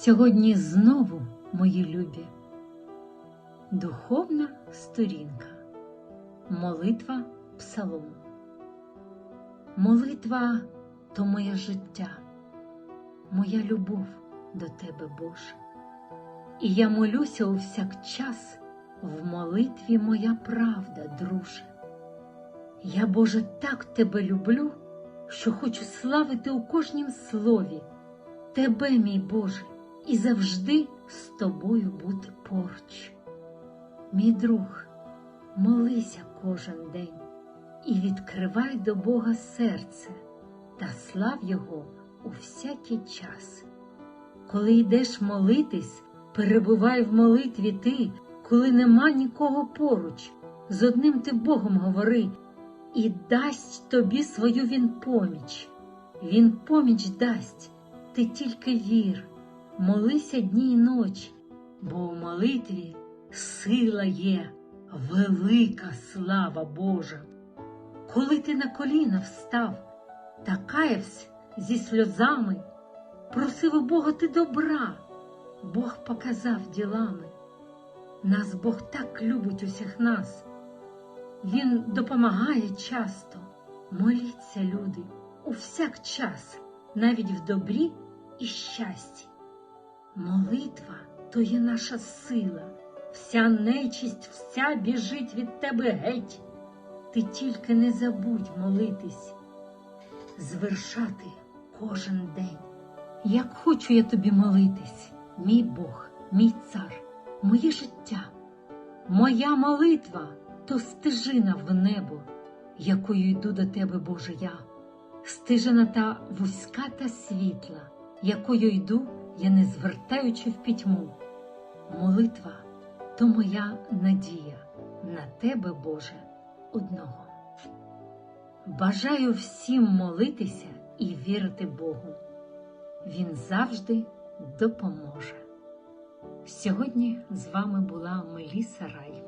Сьогодні знову, мої любі, духовна сторінка, молитва псалом. Молитва то моє життя, моя любов до Тебе, Боже. І я молюся у всяк час в молитві моя правда, друже. Я, Боже, так тебе люблю, що хочу славити у кожнім слові, Тебе, мій Боже, і завжди з тобою бути поруч. Мій друг, молися кожен день і відкривай до Бога серце та слав Його у всякий час. Коли йдеш молитись, перебувай в молитві ти, коли нема нікого поруч, з одним ти Богом говори, і дасть тобі свою він поміч. Він поміч дасть, ти тільки вір, молися дні й ночі, бо в молитві сила є, велика слава Божа. Коли ти на коліна встав та каявся зі сльозами, просив у Бога ти добра, Бог показав ділами. Нас Бог так любить усіх нас. Він допомагає часто. Моліться, люди, у всяк час, навіть в добрі і щасті. Молитва то є наша сила, вся нечисть, вся біжить від тебе геть. Ти тільки не забудь молитись, звершати кожен день. Як хочу я тобі молитись, мій Бог, мій цар, моє життя, моя молитва то стежина в небо, якою йду до тебе, Боже я, стежина та вузька та світла, якою йду, я не звертаючи в пітьму. Молитва то моя надія на тебе, Боже, одного. Бажаю всім молитися і вірити Богу. Він завжди допоможе. Сьогодні з вами була Меліса Рай.